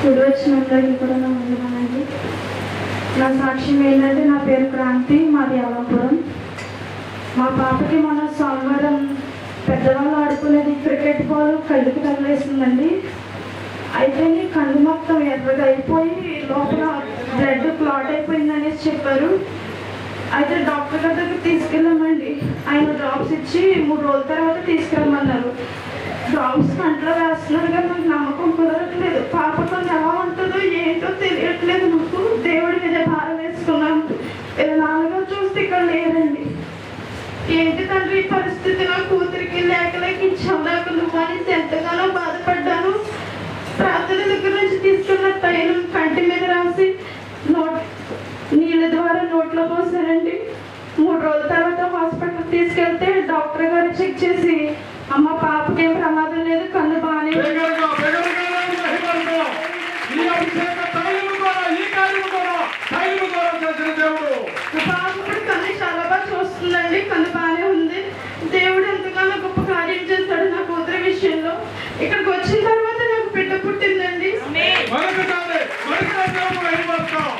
ఇప్పుడు వచ్చినందరికీ కూడా నా నా సాక్ష్యం ఏంటంటే నా పేరు క్రాంతి మాది అలంపురం మా పాపకి మొన్న సోమవారం పెద్దవాళ్ళు ఆడుకునేది క్రికెట్ బాల్ కళ్ళుకి తగిలేసిందండి. అయితే కళ్ళు మొత్తం ఎర్రగా అయిపోయి లోపల బ్లడ్ క్లాట్ అయిపోయిందనేసి చెప్పారు. అయితే డాక్టర్ గారి దగ్గరికి తీసుకెళ్ళామండి. ఆయన డ్రాప్స్ ఇచ్చి మూడు రోజుల తర్వాత తీసుకురమ్మన్నారు డ్రాప్స్ కంట్లో వేస్తున్నారు కానీ నాకు నమ్మకం ఇక్కడ లేదండి. ఏంటి తండ్రి ఈ పరిస్థితి? నా కూతురికి లేక లేక ఇచ్చావు నాకు నువ్వు అని ఎంతగానో బాధపడ్డాను. ప్రార్థన దగ్గర నుంచి తీసుకున్న తైలం కంటి మీద రాసి నోట్ నీళ్ళ ద్వారా నోట్లో పోసారండి. మూడు రోజుల తర్వాత హాస్పిటల్ తీసుకెళ్తే డాక్టర్ గారు చెక్ చేసి అమ్మ పాపకి ప్రమాదం లేదు కన్ను బాగానే மறந்துட்டாரு மறுக்காத எதிர்பார்க்கிறோம்